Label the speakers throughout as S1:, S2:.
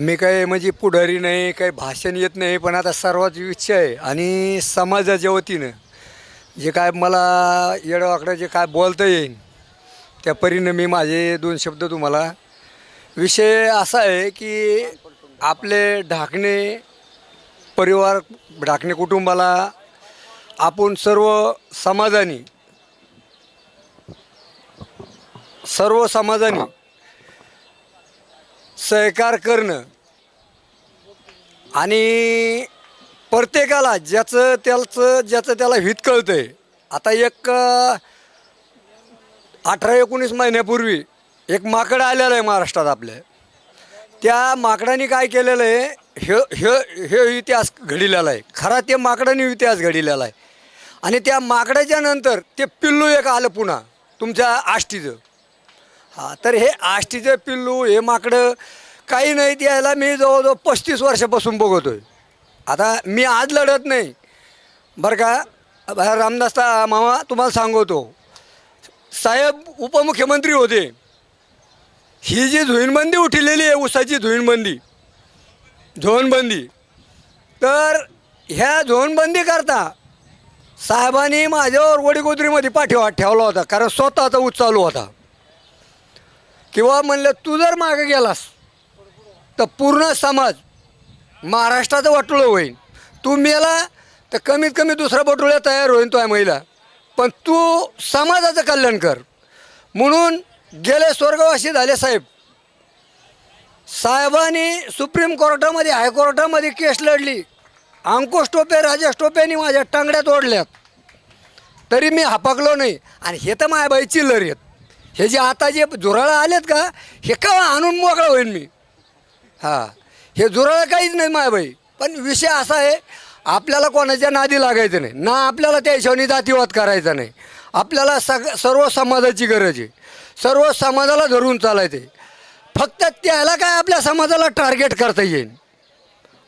S1: मी काय म्हणजे पुढारी नाही काही भाषण येत नाही पण आता सर्वात इच्छा आहे आणि समाजाच्या वतीनं जे काय मला येडवाकडं जे काय बोलता येईल त्या परीनं मी माझे दोन शब्द तुम्हाला विषय असा आहे की आपले ढाकणे परिवार ढाकणे कुटुंबाला आपण सर्व समाजाने सर्व समाजाने सहकार करणं. आणि प्रत्येकाला ज्याचं त्याचं ज्याचं त्याला हित कळतं आहे आता एक अठरा एकोणीस महिन्यापूर्वी एक माकड आलेलं आहे महाराष्ट्रात आपल्या. त्या माकडाने काय केलेलं आहे हे हे हे इतिहास घडिलेला आहे. खरा ते माकडाने इतिहास घडिलेला आहे. आणि त्या माकडाच्या नंतर ते पिल्लू एक आलं पुन्हा तुमच्या आष्टीचं. हा तर हे आष्टीचं पिल्लू हे माकडं काही नाही द्यायला मी जवळजवळ पस्तीस वर्षापासून बघतोय. आता मी आज लढत नाही. बरं का बा- रामदास मामा तुम्हाला सांगतो. साहेब उपमुख्यमंत्री होते. ही जी झुईनबंदी उठलेली आहे उसाची झुईनबंदी झोनबंदी तर ह्या झोनबंदी करता साहेबांनी माझ्यावर वडीगोदरीमध्ये पाठीवा ठेवला होता कारण स्वतःचा ऊस चालू होता. किंवा म्हणलं तू जर मागे गेलास तर पूर्ण समाज महाराष्ट्राचं वाटोळं होईल. तू मेला तर कमीत कमी दुसरा बटुळ्या तयार होईल तो आहे महिला. पण तू समाजाचं कल्याण कर. म्हणून गेले स्वर्गवासी झाले साहेब. साहेबांनी सुप्रीम कोर्टामध्ये हायकोर्टामध्ये केस लढली. अंकुश टोपे राजेश टोपेनी माझ्या टांगड्यात ओढल्यात तरी मी हपकलो नाही. आणि हे तर मायाबाई चिल्लर आहेत. हे जे आता जे झुराळं आलेत का हे का आणून मोकळा होईन मी? हां. हे झुराळं काहीच नाही मायाबाई पण विषय असा आहे आपल्याला कोणाच्या नादी लागायचं नाही. ना आपल्याला त्या हिशोबाने जातीवाद करायचा नाही. आपल्याला सग सर्व समाजाची गरज आहे. सर्व समाजाला धरून चालायचं फक्त त्याला काय आपल्या समाजाला टार्गेट करता येईल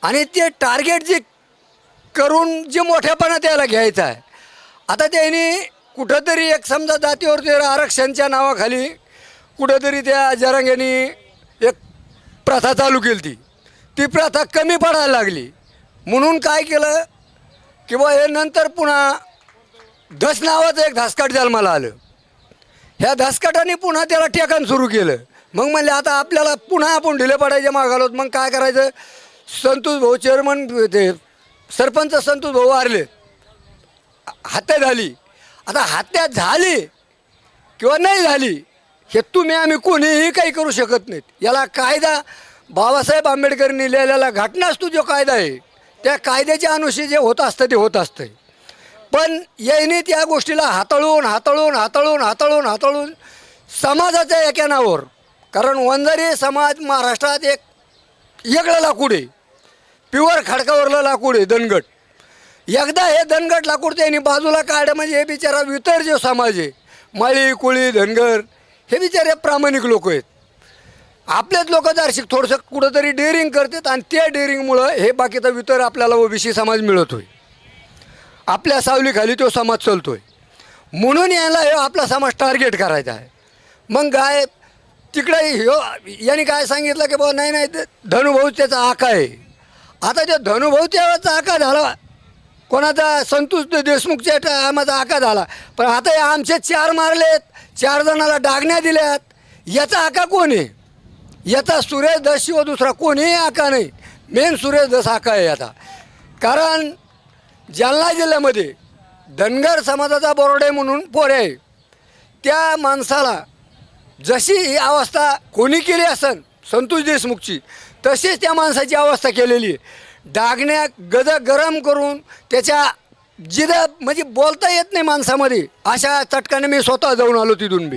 S1: आणि ते टार्गेट जे करून जे मोठ्यापणा त्याला घ्यायचं आहे. आता त्यांनी कुठंतरी एक समजा जातीवरती आरक्षणच्या नावाखाली कुठंतरी त्या जरांग्यानी एक प्रथा चालू केली ती ती प्रथा कमी पडायला लागली. म्हणून काय केलं? की बा हे नंतर पुन्हा धस नावाचं एक धासकाट जन्माला आलं. ह्या धासकाटाने पुन्हा त्याला टेकन सुरू केलं. मग म्हणले आता आपल्याला पुन्हा आपण ढिले पडायचे मागालोत मग काय करायचं? संतोष भाऊ चेअरमन ते सरपंच संतोष भाऊ वारले. हत्या झाली. आता हत्या झाली किंवा नाही झाली हे तुम्ही आम्ही कोणीही काही करू शकत नाहीत. याला कायदा बाबासाहेब आंबेडकरांनी लिहिलेला घटनाच जो कायदा आहे त्या कायद्याच्या अनुषी जे होत असतं ते होत असतं. पण याने त्या गोष्टीला हाताळून हाताळून हाताळून हाताळून हाताळून समाजाच्या एका नावावर कारण वंजारी समाज महाराष्ट्रात एक वेगळं लाकूड आहे प्युअर खडकावरलं लाकूड आहे दणगट एकदा हे धनगट लाकूड त्यांनी बाजूला काढ म्हणजे हे बिचारा वितर जे समाज आहे. माळी कुळी धनगर हे बिचारे प्रामाणिक लोक आहेत. आपलेच लोक दार्शिक थोडंसं कुठंतरी डेअरिंग करतात आणि त्या डेअरिंगमुळं हे बाकीचा वितर आपल्याला ओबीसी समाज मिळत होय आपल्या सावलीखाली तो समाज चालतोय. म्हणून याला हे आपला समाज टार्गेट करायचा आहे. मग काय तिकडे ह्यो यांनी काय सांगितलं की बाबा नाही नाही ते धनुभाऊ त्याचा आका आहे. आता त्या धनुभाऊ त्याचा आका झाला कोणाचा संतोष देशमुखच्या टायमाचा आका झाला. पण आता या आमचे चार मारलेत चार जणाला डागण्या दिल्यात. याचा आका कोण आहे? याचा सुरेश दस शिवाय दुसरा कोणीही आका नाही. मेन सुरेश दस आका आहे आता. कारण जालना जिल्ह्यामध्ये धनगर समाजाचा बोर्डे म्हणून पोरे आहे. त्या माणसाला जशी ही अवस्था कोणी केली असन संतोष देशमुखची तशीच त्या माणसाची अवस्था केलेली आहे. डागण्या गद गरम करून त्याच्या जिद म्हणजे बोलता येत नाही माणसामध्ये. अशा चटकाने मी स्वतः जाऊन आलो तिथून बी.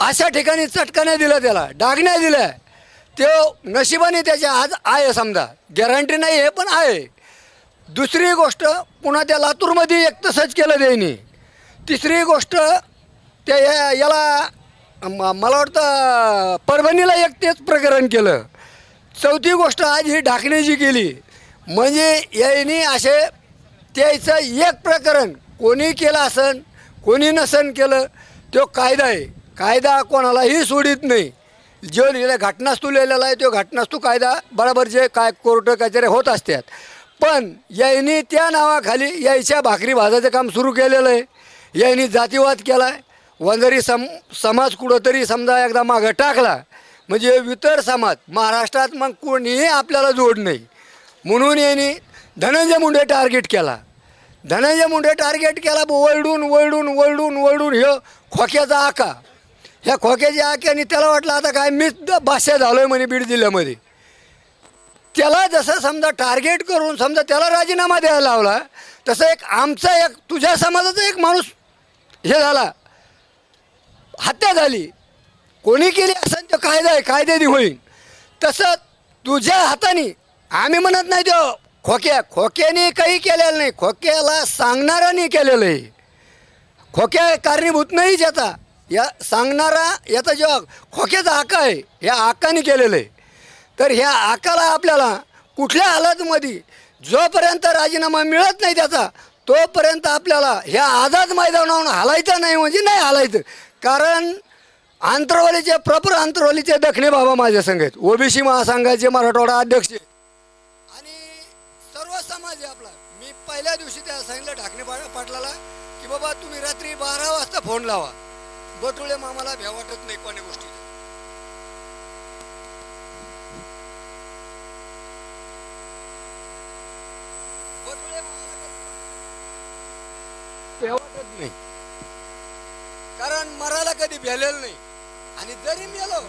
S1: अशा ठिकाणी चटकाने दिल्या त्याला डागण्या दिल्या. ते नशिबाने त्याच्या आज आहे समजा. गॅरंटी नाही आहे पण आहे. दुसरी गोष्ट पुन्हा त्या लातूरमध्ये एक तसंच केलं त्यांनी. तिसरी गोष्ट त्या या- याला म- मला वाटतं परभणीला एक तेच प्रकरण केलं. चौथी गोष्ट आज ही ढाकण्याची केली म्हणजे यांनी असे त्याचं एक प्रकरण कोणी केलं असन कोणी नसन केलं तो कायदा आहे. कायदा कोणालाही सोडित नाही. जो लिहिला घटनास्तू लिहिलेला आहे तो घटनास्तू कायदा बरोबर जे काय कोर्ट काहीतरी होत असतात. पण यांनी त्या नावाखाली यायच्या भाकरी भाजाचं काम सुरू केलेलं आहे. यांनी जातीवाद केला आहे वंजारी सम समाज कुठंतरी समजा एकदा मागं टाकला. म्हणजे इतर समाज महाराष्ट्रात मग कोणीही आपल्याला जोड नाही. म्हणून यांनी धनंजय मुंडे टार्गेट केला. धनंजय मुंडे टार्गेट केला ब- वळडून वळडून वळडून वळडून हे खोक्याचा आका. ह्या खोक्याच्या आक्याने त्याला वाटलं आता काय मीच भाष्य झालो आहे म्हणे बीड जिल्ह्यामध्ये. त्याला जसं समजा टार्गेट करून समजा त्याला राजीनामा द्यायला लावला तसं एक आमचा एक तुझ्या समाजाचा एक माणूस हे झाला. हत्या झाली. कोणी केली असं तो कायदा आहे कायद्याने होईल तसं तुझ्या हाताने आम्ही म्हणत नाही तो. खोक्या खोक्याने काही केलेलं नाही. खोक्याला सांगणाराने केलेलं आहे. खोक्या कारणीभूत नाहीच याचा या सांगणारा याचा जेव्हा खोक्याचा आका आहे या आकाने केलेलं आहे. तर ह्या आकाला आपल्याला कुठल्या हालतमध्ये जोपर्यंत राजीनामा मिळत नाही त्याचा तोपर्यंत आपल्याला ह्या आझाद मैदानावरून हालायचं नाही म्हणजे नाही हालायचं. कारण आंतरवालीचे प्रॉपर आंतरवालीचे दखणे बाबा माझ्या संघ आहेत ओबीसी महासंघाचे मराठवाडा अध्यक्ष. आहेत. सर्व समाज आहे आपला. मी पहिल्या दिवशी त्याला सांगितलं ढाकणे पाटलाला की बाबा तुम्ही रात्री बारा वाजता फोन लावा. बटुळे मामाला भ्या वाटत नाही कोणी गोष्टी. बटुळे मामाला वाटत नाही. कारण मरायला कधी भेलेलं नाही. आणि जरी मेलो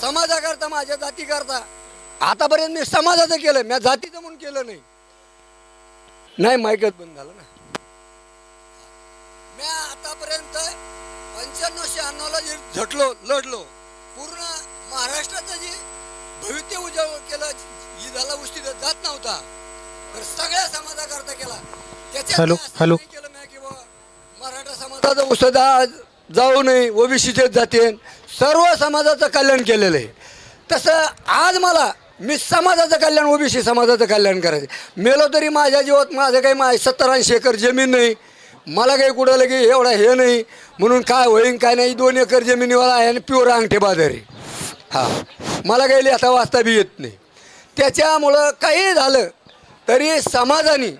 S1: समाजाकरता माझ्या जातीकरता आतापर्यंत मी समाजाचं केलं मी जातीचं म्हणून केलं नाही. नाही मायकत बंद झालं ना. मी आतापर्यंत पंच्याण्णव शहाण्णवला जे झटलो लढलो पूर्ण महाराष्ट्राचं जे भवित्य उजाळ केलं ईदाला उस्तीत जात नव्हता. तर सगळ्या समाजाकरता केला.
S2: Hello, hello.
S1: मराठा समाजाचा उसदा जाऊ नये ओबीसीचेच जाते सर्व समाजाचं कल्याण केलेलं आहे. तसं आज मला मी समाजाचं कल्याण ओबीसी समाजाचं कल्याण करायचं. मेलो तरी माझ्या जीवात माझं काही मा सत्तर ऐंशी एकर जमीन नाही. मला काही कुठं लगे एवढा हे नाही. म्हणून काय होईन काय नाही दोन एकर जमिनीवाला आहे आणि प्युअर अंगठे बाजार. हा. मला काही लिहिता वाचता बी येत नाही. त्याच्यामुळं काही झालं तरी समाजाने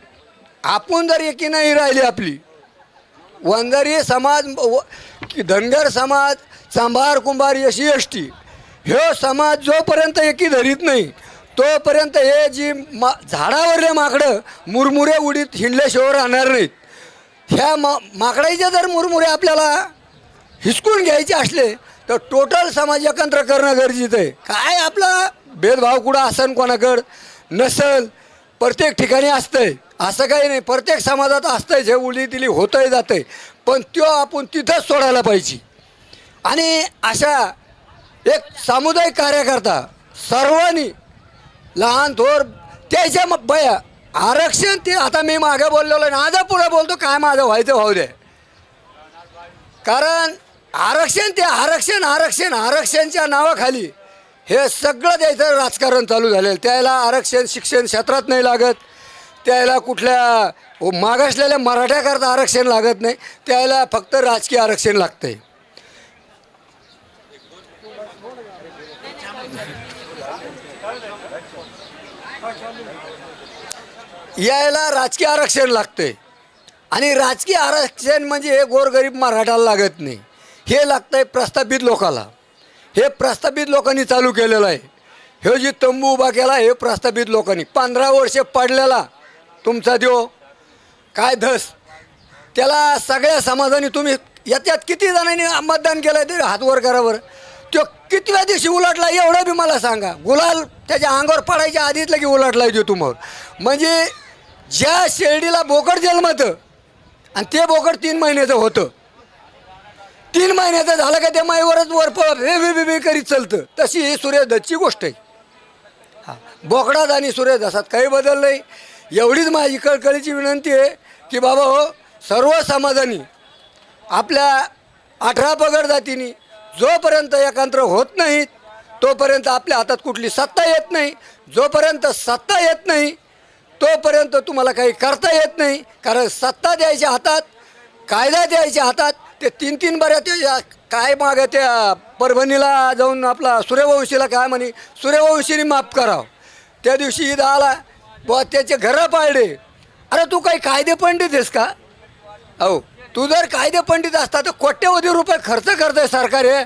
S1: आपण जर एकी नाही राहिली आपली वंजारी समाज व- की धनगर समाज चांभार कुंभार यशी एस टी ह्यो समाज जोपर्यंत एकी धरीत नाही तोपर्यंत हे जी मा झाडावरले माकडं मुरमुरे उडीत हिंडल्याशिवाय राहणार नाहीत. ह्या मा माकडाईचे जर मुरमुरे आपल्याला हिसकून घ्यायचे असले तर टोटल समाज एकत्र करणं गरजेचं आहे. काय आपला भेदभाव कुठं असन कोणाकडं? नसल प्रत्येक ठिकाणी असतंय. असं काही नाही प्रत्येक समाजात असतंय जे उली तिली होतंय जातंय. पण तो आपण तिथंच सोडायला पाहिजे. आणि अशा एक सामुदायिक कार्यकर्ता सर्वांनी लहान थोर त्याच्या मग बया आरक्षण ते आता मी मागे बोललेलो आहे आता पुढे बोलतो काय माझं व्हायचं भाऊ दे. कारण आरक्षण ते आरक्षण आरक्षण आरक्षणच्या नावाखाली हे सगळं द्यायचं राजकारण चालू झालेलं. त्याला आरक्षण शिक्षण क्षेत्रात नाही लागत. त्याला कुठल्या मागासलेल्या मराठ्याकरता आरक्षण लागत नाही. त्याला फक्त राजकीय आरक्षण लागतंय. यायला राजकीय आरक्षण लागतंय. आणि राजकीय आरक्षण म्हणजे हे गोरगरीब मराठाला लागत नाही. हे लागतं आहे प्रस्थापित लोकाला. हे प्रस्थापित लोकांनी चालू केलेलं आहे. हे जी तंबू उभा केला हे प्रस्थापित लोकांनी. पंधरा वर्षे पडलेला तुमचा देव. काय धस. त्याला सगळ्या समाजाने तुम्ही याच्यात किती जणांनी मतदान केलं ते हातवर करावर. तो कितव्या दिवशी उलटला एवढं बी मला सांगा. गुलाल त्याच्या अंगावर पडायच्या आधीच लगे उलटला तो तुम्हाला. म्हणजे ज्या शेरडीला बोकड जन्मतं आणि ते बोकड तीन महिन्याचं होतं. तीन महिन्याचं झालं का त्या माईवरच वर वे वे करीत चालतं. तशी ही सूर्यदत्तची गोष्ट आहे. हा बोकडात आणि सूर्यदसात काही बदल नाही. एवढीच माझी कळकळीची विनंती आहे की बाबा हो सर्व समाजाने आपल्या अठरा पगड जातीने जोपर्यंत एकांत्र होत नाहीत तोपर्यंत आपल्या हातात कुठली सत्ता येत नाही. जोपर्यंत सत्ता येत नाही तोपर्यंत तुम्हाला काही करता येत नाही. कारण सत्ता द्यायच्या हातात कायदा द्यायच्या हातात ते तीन तीन बऱ्या ते काय मागं त्या परभणीला जाऊन आपला सूर्यवंशीला काय म्हणे सूर्यवंशीने माफ करावं. त्या दिवशी ईद आला बुवा त्याचे घरं पाळले. अरे तू काही कायदे पंडित आहेस का? अहो तू जर कायदे पंडित असता तर कोट्यवधी रुपये खर्च करतोय सरकार हे.